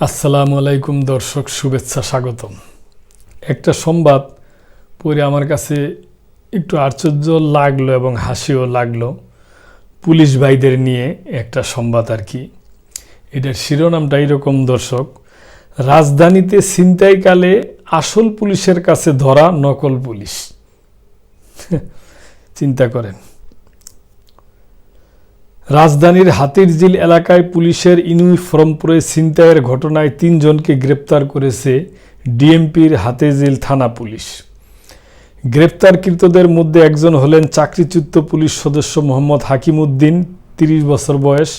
আসসালামু আলাইকুম দর্শক, শুভেচ্ছা, স্বাগতম। একটা সংবাদ পড়ে আমার কাছে একটু আশ্চর্য লাগল এবং হাসিও লাগল পুলিশ ভাইদের নিয়ে একটা সংবাদ আর কি। এটার শিরোনামটা এরকম, দর্শক, রাজধানীতে ছিনতাইকালে আসল পুলিশের কাছে ধরা নকল পুলিশ। চিন্তা করেন। রাজধানীর হাতিরঝিল এলাকায় পুলিশের ইউনিফর্ম পরে ছিনতাইয়ের ঘটনায় তিনজনকে গ্রেপ্তার করেছে ডিএমপির হাতিরঝিল থানা পুলিশ। গ্রেপ্তারকৃতদের মধ্যে একজন হলেন চাকরিচ্যুত পুলিশ সদস্য মোহাম্মদ হাকিমউদ্দিন তিরিশ বছর বয়স।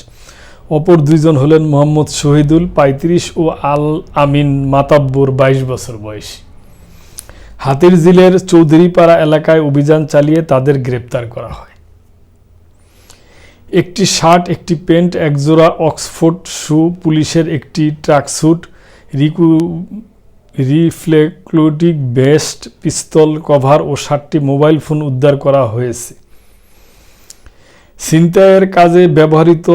অপর দুইজন হলেন মোহাম্মদ শহীদুল পঁয়ত্রিশ ও আল আমিন মাতাব্বর বাইশ বছর বয়স। হাতিরঝিলের চৌধুরীপাড়া এলাকায় অভিযান চালিয়ে তাদের গ্রেপ্তার করা হয়। একটি শার্ট, একটি প্যান্ট একজোড়া অক্সফোর্ড শু, পুলিশের একটি ট্রাকস্যুট, রিকু রিফ্লেক্লোটিক বেস্ট পিস্তল কভার ও সাতটি মোবাইল ফোন উদ্ধার করা হয়েছে। ছিনতাইয়ের কাজে ব্যবহৃত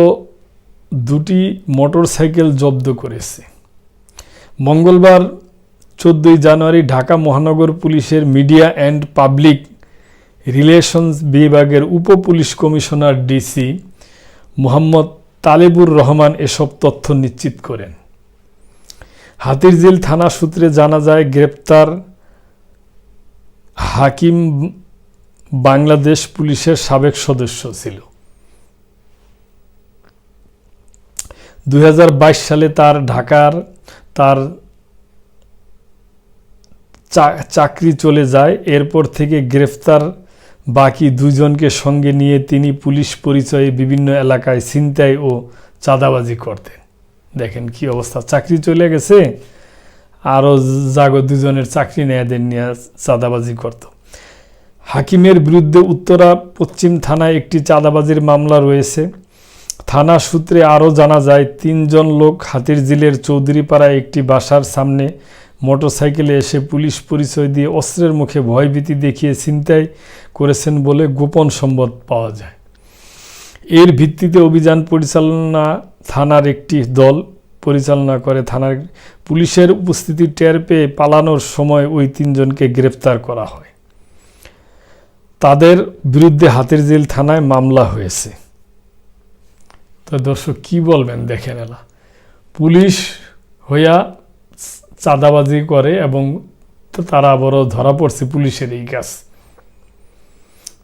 দুটি মোটরসাইকেল জব্দ করেছে। মঙ্গলবার চোদ্দোই জানুয়ারি ঢাকা মহানগর পুলিশের মিডিয়া অ্যান্ড পাবলিক রিলেশনস বিভাগের উপ police commissioner DC Mohammad Talebur Rahman এসব তথ্য নিশ্চিত করেন। হাতিরঝিল থানা সূত্রে জানা যায়, গ্রেপ্তার হাকিম বাংলাদেশ পুলিশের সাবেক সদস্য ছিল। দু হাজার বাইশ সালে তার ঢাকার তার চাকরি চলে যায়, এরপর থেকে গ্রেফতার বাকি দুজনকে সঙ্গে নিয়ে তিনি পুলিশ পরিচয়ে বিভিন্ন এলাকায় ছিনতাই ও চাঁদাবাজি করতেন। দেখেন কি অবস্থা। চাকরি চলে গেছে, আরও জাগো দুজনের চাকরি নেয়াদের নিয়ে চাঁদাবাজি করত। হাকিমের বিরুদ্ধে উত্তরা পশ্চিম থানায় একটি চাঁদাবাজির মামলা রয়েছে। থানা সূত্রে আরও জানা যায়, তিনজন লোক হাতির জিলের চৌধুরীপাড়ায় একটি বাসার সামনে মোটরসাইকেলে এসে পুলিশ পরিচয় দিয়ে অস্ত্রের মুখে ভয়ভীতি দেখিয়ে ছিনতাই করেছেন বলে গোপন সম্বদ পাওয়া যায়। এর ভিত্তিতে অভিযান পরিচালনা থানার একটি দল পরিচালনা করে। থানার পুলিশের উপস্থিতি টের পেয়ে পালানোর সময় ওই তিনজনকে গ্রেপ্তার করা হয়। তাদের বিরুদ্ধে হাতের জেল থানায় মামলা হয়েছে। তো দর্শক, কি বলবেন? দেখেন এলা। পুলিশ হইয়া চাঁদাবাজি করে এবং তারা আবারও ধরা পড়ছে পুলিশের এই কাজ।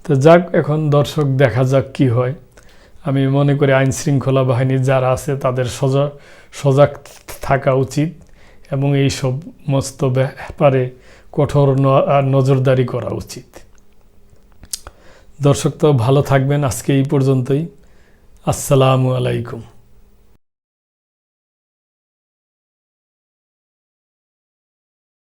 তো যাক, এখন দর্শক, দেখা যাক কি হয়। আমি মনে করি আইন শৃঙ্খলা বাহিনী যারা আছে, তাদের সজা, সজাগ থাকা উচিত এবং এই সমস্ত ব্যাপারে কঠোর নজরদারি করা উচিত। দর্শক তো ভালো থাকবেন আজকে এই পর্যন্তই। আসসালামু আলাইকুম।